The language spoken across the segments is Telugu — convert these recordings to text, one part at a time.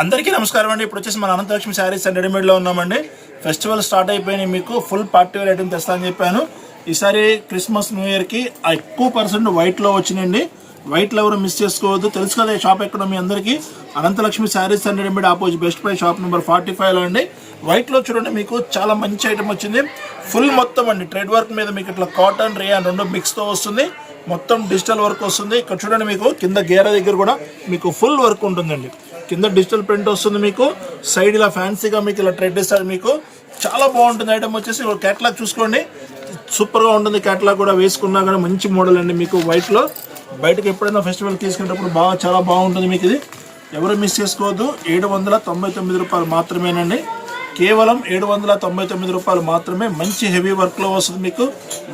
అందరికీ నమస్కారం అండి. ఇప్పుడు వచ్చేసి మన అనంతలక్ష్మి శారీస్ అండ్ రెడీమేడ్లో ఉన్నామండి. ఫెస్టివల్ స్టార్ట్ అయిపోయినాయి మీకు. ఫుల్ పార్టీ వేర్ ఐటమ్ తెస్తానని చెప్పాను. ఈసారి క్రిస్మస్ న్యూ ఇయర్కి ఎక్కువ పర్సెంట్ వైట్లో వచ్చినాయండి. వైట్లో ఎవరు మిస్ చేసుకోవద్దు. తెలుసు కదా ఈ షాప్ ఎక్కడ మీ అందరికీ. Ananthalakshmi sarees and readymade opposite best price shop number forty ఫైవ్లో అండి. వైట్లో చూడండి మీకు చాలా మంచి ఐటమ్ వచ్చింది. ఫుల్ మొత్తం అండి. ట్రేడ్ వర్క్ మీద మీకు ఇట్లా కాటన్ రియాన్ రెండు మిక్స్తో వస్తుంది. మొత్తం డిజిటల్ వర్క్ వస్తుంది. ఇక్కడ చూడండి మీకు కింద గేర దగ్గర కూడా మీకు ఫుల్ వర్క్ ఉంటుందండి. కింద డిజిటల్ ప్రింట్ వస్తుంది మీకు. సైడ్ ఇలా ఫ్యాన్సీగా మీకు ఇలా ట్రెడ్ ఇస్తారు మీకు. చాలా బాగుంటుంది ఐటమ్ వచ్చేసి. క్యాట్లాగ్ చూసుకోండి. సూపర్గా ఉంటుంది క్యాట్లాగ్ కూడా వేసుకున్నా కూడా మంచి మోడల్ అండి మీకు వైట్లో బయటకు ఎప్పుడైనా ఫెస్టివల్ తీసుకునేటప్పుడు బాగా చాలా బాగుంటుంది మీకు ఇది. ఎవరు మిస్ చేసుకోవద్దు. ఏడు వందల తొంభై తొమ్మిది రూపాయలు మాత్రమేనండి. కేవలం ఏడు వందల తొంభై తొమ్మిది రూపాయలు మాత్రమే మంచి హెవీ వర్క్లో వస్తుంది మీకు.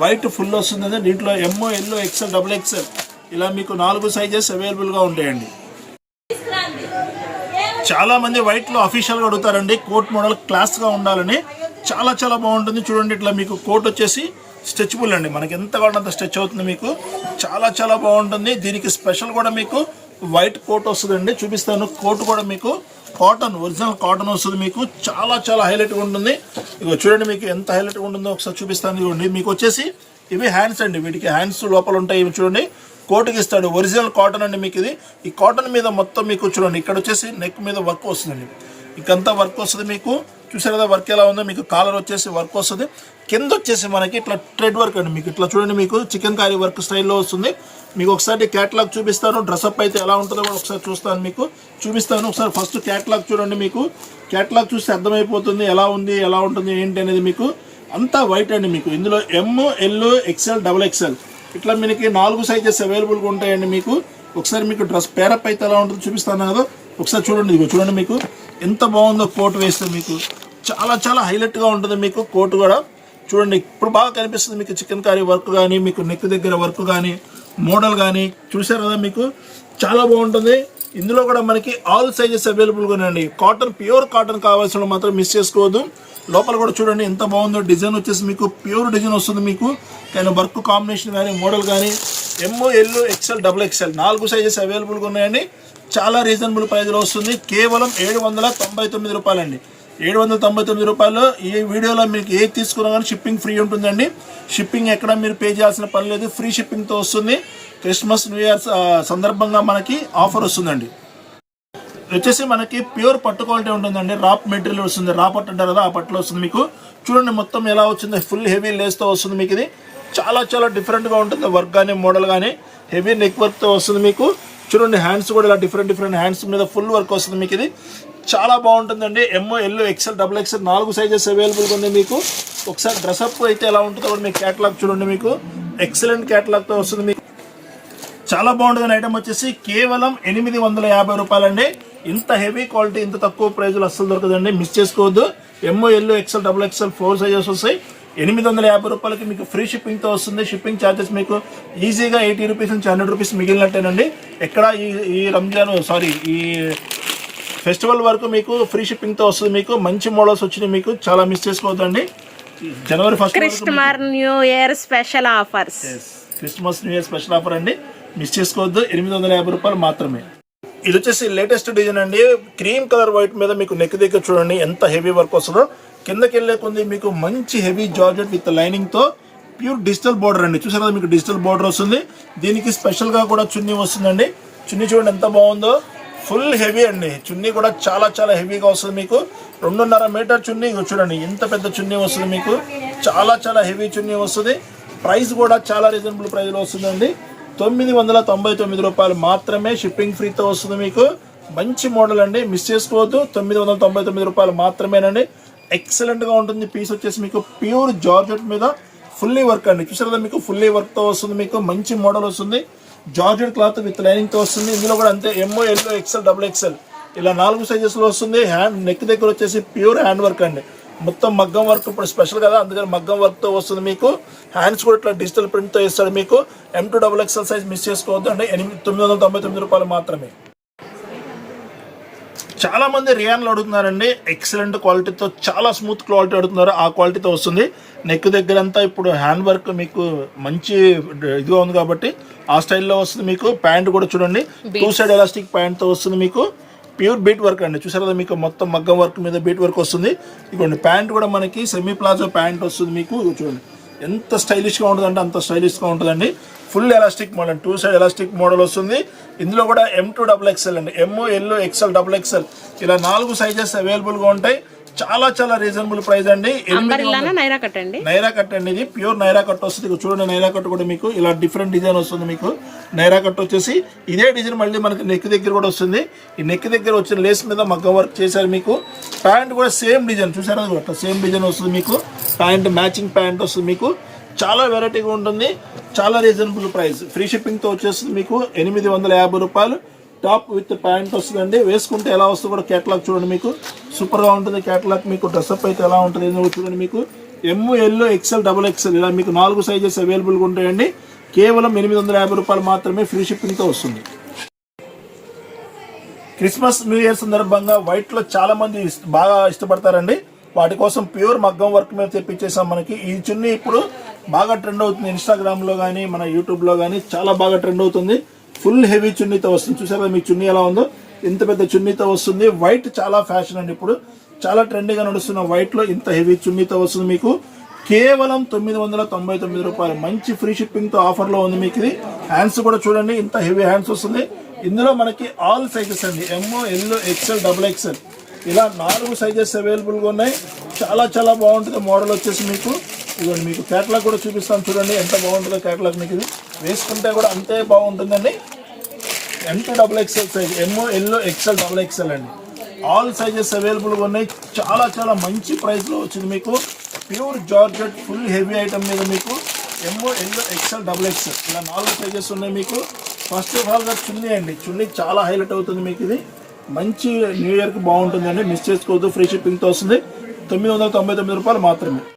వైట్ ఫుల్ వస్తుంది దీంట్లో M L XL double XL ఇలా మీకు నాలుగు సైజెస్ అవైలబుల్గా ఉంటాయండి. చాలా మంది వైట్లో అఫీషియల్గా అడుగుతారండి కోట్ మోడల్ క్లాస్గా ఉండాలని. చాలా చాలా బాగుంటుంది చూడండి ఇట్లా మీకు కోట్ వచ్చేసి స్ట్రెచబుల్ అండి. మనకి ఎంత కావాలంత స్ట్రెచ్ అవుతుంది మీకు. చాలా చాలా బాగుంటుంది. దీనికి స్పెషల్ కూడా మీకు వైట్ కోట్ వస్తుందండి. చూపిస్తాను. కోట్ కూడా మీకు కాటన్ ఒరిజినల్ కాటన్ వస్తుంది మీకు. చాలా చాలా హైలైట్గా ఉంటుంది. ఇగో చూడండి మీకు ఎంత హైలైట్గా ఉంటుందో ఒకసారి చూపిస్తాను చూడండి మీకు వచ్చేసి ఇవి హ్యాండ్స్ అండి. వీటికి హ్యాండ్స్ లోపల ఉంటాయి ఇవి చూడండి. కోటుకి ఇస్తాడు. ఒరిజినల్ కాటన్ అండి మీకు ఇది. ఈ కాటన్ మీద మొత్తం మీకు చూడండి ఇక్కడ వచ్చేసి నెక్ మీద వర్క్ వస్తుందండి. ఇకంతా వర్క్ వస్తుంది మీకు. చూసారు కదా వర్క్ ఎలా ఉందో మీకు కాలర్ వచ్చేసి వర్క్ వస్తుంది. కింద వచ్చేసి మనకి ఇట్లా ట్రెడ్ వర్క్ అండి మీకు. ఇట్లా చూడండి మీకు చికెన్ కారీ వర్క్ స్టైల్లో వస్తుంది. మీకు ఒకసారి క్యాటలాగ్ చూపిస్తాను. డ్రెస్అప్ అయితే ఎలా ఉంటుందో కూడా ఒకసారి చూస్తాను మీకు. చూపిస్తాను. ఒకసారి ఫస్ట్ క్యాటలాగ్ చూడండి మీకు. క్యాటలాగ్ చూస్తే అర్థమైపోతుంది ఎలా ఉంది ఎలా ఉంటుంది ఏంటి అనేది మీకు. అంతా వైట్ అండి మీకు. ఇందులో M L XL double XL ఇట్లా మీకు నాలుగు సైజెస్ అవైలబుల్గా ఉంటాయండి మీకు. ఒకసారి మీకు డ్రెస్ పేరప్ అయితే ఎలా ఉంటుందో చూపిస్తాను కదా ఒకసారి చూడండి ఇదిగో చూడండి మీకు. ఎంత బాగుందో కోట్ వేస్తే మీకు. చాలా చాలా హైలైట్గా ఉంటుంది మీకు కోట్ కూడా. చూడండి ఇప్పుడు బాగా కనిపిస్తుంది మీకు చికెన్ కర్రీ వర్క్ కానీ మీకు నెక్ దగ్గర వర్క్ కానీ మోడల్ కానీ చూసారు కదా మీకు? చాలా బాగుంటుంది. ఇందులో కూడా మనకి ఆల్ సైజెస్ అవైలబుల్గా ఉన్నాయండి. కాటన్ ప్యూర్ కాటన్ కావాల్సిన మాత్రం మిస్ చేసుకోవద్దు. లోపల కూడా చూడండి ఎంత బాగుందో డిజైన్ వచ్చేసి మీకు ప్యూర్ డిజైన్ వస్తుంది మీకు. కానీ వర్క్ కాంబినేషన్ కానీ మోడల్ కానీ MO L XL double XL నాలుగు సైజెస్ అవైలబుల్గా ఉన్నాయండి. చాలా రీజనబుల్ ప్రైజ్లో వస్తుంది. కేవలం ఏడు వందల తొంభై తొమ్మిది రూపాయలండి. ఏడు వందల తొంభై తొమ్మిది రూపాయలు. ఈ వీడియోలో మీకు ఏది తీసుకున్నా కానీ షిప్పింగ్ ఫ్రీ ఉంటుందండి. షిప్పింగ్ ఎక్కడ మీరు పే చేయాల్సిన పని లేదు. ఫ్రీ షిప్పింగ్తో వస్తుంది. క్రిస్మస్ న్యూ ఇయర్ సందర్భంగా మనకి ఆఫర్ వస్తుందండి. వచ్చేసి మనకి ప్యూర్ పట్టు క్వాలిటీ ఉంటుందండి. రాప్ మెటీరియల్ వస్తుంది. రా పట్టు అంటారు కదా ఆ పట్టులో వస్తుంది మీకు. చూడండి మొత్తం ఎలా వచ్చింది ఫుల్ హెవీ లేస్తో వస్తుంది మీకు ఇది. చాలా చాలా డిఫరెంట్గా ఉంటుంది. వర్క్ కానీ మోడల్ కానీ హెవీ నెక్ వర్క్తో వస్తుంది మీకు. చూడండి హ్యాండ్స్ కూడా ఇలా డిఫరెంట్ డిఫరెంట్ హ్యాండ్స్ మీద ఫుల్ వర్క్ వస్తుంది మీకు ఇది. చాలా బాగుంటుందండి. MO L XL double XL నాలుగు సైజెస్ అవైలబుల్గా ఉంది మీకు. ఒకసారి డ్రెస్అప్ అయితే ఎలా ఉంటుందో కూడా మీకు క్యాటలాగ్ చూడండి మీకు. ఎక్సలెంట్ క్యాటలాగ్తో వస్తుంది మీకు. చాలా బాగుంటుంది ఐటమ్ వచ్చేసి కేవలం ఎనిమిది వందల యాభై రూపాయలండి. ఇంత హెవీ క్వాలిటీ ఇంత తక్కువ ప్రైజ్లో అస్సలు దొరకదండి. మిస్ చేసుకోవద్దు. MO L XL double XL four sizes వస్తాయి. ఎనిమిది వందల యాభై రూపాయలకి మీకు ఫ్రీ షిప్పింగ్తో వస్తుంది. షిప్పింగ్ ఛార్జెస్ మీకు ఈజీగా ఎయిటీ రూపీస్ నుంచి హండ్రెడ్ రూపీస్ మిగిలినట్టేనండి. ఎక్కడ ఈ ఈ రంజాన్ సారీ ఈ ఫెస్టివల్ వరకు మీకు ఫ్రీ షిప్పింగ్తో వస్తుంది మీకు. మంచి మోడల్స్ వచ్చినాయి మీకు. చాలా మిస్ చేసుకోవద్దండి. January first Christmas new year special offers Christmas new year special offer అండి. మిస్ చేసుకోవద్దు. ఎనిమిది వందల యాభై రూపాయలు మాత్రమే. ఇది వచ్చేసి లేటెస్ట్ డిజైన్ అండి. క్రీమ్ కలర్ వైట్ మీద మీకు నెక్ దగ్గర చూడండి ఎంత హెవీ వర్క్ వస్తుందో. కిందకి వెళ్ళే కొంది మీకు మంచి హెవీ జార్జెట్ విత్ లైనింగ్తో ప్యూర్ డిజిటల్ బోర్డర్ అండి. చూసారా మీకు డిజిటల్ బోర్డర్ వస్తుంది. దీనికి స్పెషల్గా కూడా చున్నీ వస్తుందండి. చున్నీ చూడండి ఎంత బాగుందో. ఫుల్ హెవీ అండి. చున్నీ కూడా చాలా చాలా హెవీగా వస్తుంది మీకు. రెండున్నర మీటర్ చున్నీ చూడండి ఎంత పెద్ద చున్నీ వస్తుంది మీకు. చాలా చాలా హెవీ చున్నీ వస్తుంది. ప్రైస్ కూడా చాలా రీజనబుల్ ప్రైస్లో వస్తుందండి. తొమ్మిది వందల తొంభై తొమ్మిది రూపాయలు మాత్రమే షిప్పింగ్ ఫ్రీతో వస్తుంది మీకు. మంచి మోడల్ అండి. మిస్ చేసుకోవద్దు. తొమ్మిది వందల తొంభై తొమ్మిది రూపాయలు మాత్రమేనండి. ఎక్సలెంట్గా ఉంటుంది. పీస్ వచ్చేసి మీకు ప్యూర్ జార్జెట్ మీద ఫుల్లీ వర్క్ అండి. చూసారు కదా మీకు ఫుల్లీ వర్క్తో వస్తుంది మీకు. మంచి మోడల్ వస్తుంది. జార్జెట్ క్లాత్ విత్ లైనింగ్తో వస్తుంది. ఇందులో కూడా అంతే. ఎంఓ ఎల్లో ఎక్సెల్ డబుల్ ఎక్సెల్ ఇలా నాలుగు సైజెస్లో వస్తుంది. హ్యాండ్ నెక్ దగ్గర వచ్చేసి ప్యూర్ హ్యాండ్ వర్క్ అండి. మొత్తం మగ్గం వర్క్ ఇప్పుడు స్పెషల్ కదా అందుకని మగ్గం వర్క్తో వస్తుంది మీకు. హ్యాండ్స్ కూడా ఇట్లా డిజిటల్ ప్రింట్తో ఇస్తాడు మీకు. M to double XL size miss చేసుకోవద్దు అంటే ఎనిమిది తొమ్మిది వందల తొంభై తొమ్మిది రూపాయలు మాత్రమే. చాలా మంది రియాన్లు అడుగుతున్నారండి ఎక్సలెంట్ క్వాలిటీతో చాలా స్మూత్ క్వాలిటీ అడుగుతున్నారు ఆ క్వాలిటీతో వస్తుంది. నెక్ దగ్గర అంతా ఇప్పుడు హ్యాండ్ వర్క్ మీకు మంచి ఇదిగా ఉంది కాబట్టి ఆ స్టైల్లో వస్తుంది మీకు. ప్యాంట్ కూడా చూడండి టూ సైడ్ ఎలాస్టిక్ ప్యాంట్తో వస్తుంది మీకు. ప్యూర్ బీట్ వర్క్ అండి. చూసారు కదా మీకు మొత్తం మగ్గం వర్క్ మీద బీట్ వర్క్ వస్తుంది. ఇదిగోండి ప్యాంట్ కూడా మనకి సెమీ ప్లాజో ప్యాంట్ వస్తుంది మీకు. చూడండి ఎంత స్టైలిష్గా ఉంటుందంటే అంత స్టైలిష్గా ఉంటుందండి. Full elastic model two side elastic model వస్తుంది. ఇందులో కూడా ఎం టూ డబుల్ ఎక్స్ఎల్ అండి. M L XL double XL ఇలా నాలుగు సైజెస్ అవైలబుల్గా ఉంటాయి. చాలా చాలా రీజనబుల్ ప్రైస్ అండి. నైరా కట్ అండి? ఇది ప్యూర్ నైరా కట్ వస్తుంది. చూడండి నైరా కట్ కూడా మీకు ఇలా డిఫరెంట్ డిజైన్ వస్తుంది మీకు. నైరా కట్ వచ్చేసి ఇదే డిజైన్ మళ్ళీ మనకి నెక్ దగ్గర కూడా వస్తుంది. ఈ నెక్ దగ్గర వచ్చిన లేస్ మీద మగ్గం వర్క్ చేశారు మీకు. ప్యాంట్ కూడా సేమ్ డిజైన్ చూసారా అట్లా సేమ్ డిజైన్ వస్తుంది మీకు. ప్యాంట్ మ్యాచింగ్ ప్యాంట్ వస్తుంది మీకు. చాలా వెరైటీగా ఉంటుంది. చాలా రీజనబుల్ ప్రైస్ ఫ్రీ షిప్పింగ్తో వచ్చేస్తుంది మీకు ఎనిమిది వందల యాభై రూపాయలు. టాప్ విత్ ప్యాంట్ వస్తుందండి. వేసుకుంటే ఎలా వస్తుందో కూడా క్యాటలాగ్ చూడండి మీకు. సూపర్గా ఉంటుంది క్యాటలాగ్ మీకు డ్రెస్అప్ అయితే ఎలా ఉంటుంది చూడండి మీకు. M L XL double XL ఇలా మీకు నాలుగు సైజెస్ అవైలబుల్గా ఉంటాయండి. కేవలం ఎనిమిది వందల యాభై రూపాయలు మాత్రమే ఫ్రీ షిప్పింగ్తో వస్తుంది. క్రిస్మస్ న్యూ ఇయర్ సందర్భంగా వైట్లో చాలా మంది బాగా ఇష్టపడతారండి. వాటి కోసం ప్యూర్ మగ్గం వర్క్ మీద తెప్పించేసాం మనకి. ఈ చున్నీ ఇప్పుడు బాగా ట్రెండ్ అవుతుంది. ఇన్స్టాగ్రామ్లో కానీ మన యూట్యూబ్లో కానీ చాలా బాగా ట్రెండ్ అవుతుంది. ఫుల్ హెవీ చున్నీతో వస్తుంది. చూసారా మీ చున్నీ ఎలా ఉందో? ఇంత పెద్ద చున్నీతో వస్తుంది. వైట్ చాలా ఫ్యాషన్ అండి ఇప్పుడు. చాలా ట్రెండీగా నడుస్తున్న వైట్లో ఇంత హెవీ చున్నీతో వస్తుంది మీకు. కేవలం తొమ్మిది వందల తొంభై తొమ్మిది రూపాయలు. మంచి ఫ్రీ షిప్పింగ్తో ఆఫర్లో ఉంది మీకు ఇది. హ్యాండ్స్ కూడా చూడండి ఇంత హెవీ హ్యాండ్స్ వస్తుంది. ఇందులో మనకి ఆల్ సైజెస్ అండి. MO yellow XL double XL ఇలా నాలుగు సైజెస్ అవైలబుల్గా ఉన్నాయి. చాలా చాలా బాగుంటుంది. మోడల్ వచ్చేసి మీకు. ఇదిగోండి మీకు కేటలాగ్ కూడా చూపిస్తాను. చూడండి ఎంత బాగుంటుందో కేటలాగ్ మీకు ఇది. వేసుకుంటే కూడా అంతే బాగుంటుందండి. M to double XL size MO yellow XL double XL అండి. ఆల్ సైజెస్ అవైలబుల్గా ఉన్నాయి. చాలా చాలా మంచి ప్రైస్లో వచ్చింది మీకు. Pure georgette full heavy item మీద మీకు MO yellow XL double XL ఇలా నాలుగు సైజెస్ ఉన్నాయి మీకు. ఫస్ట్ ఆఫ్ ఆల్గా చున్నీ అండి. చున్నీ చాలా హైలైట్ అవుతుంది మీకు ఇది. మంచి న్యూ ఇయర్కి బాగుంటుందండి. మిస్ చేసుకోవద్దు. ఫ్రీ షిప్పింగ్తో వస్తుంది. తొమ్మిది వందల తొంభై తొమ్మిది రూపాయలు మాత్రమే.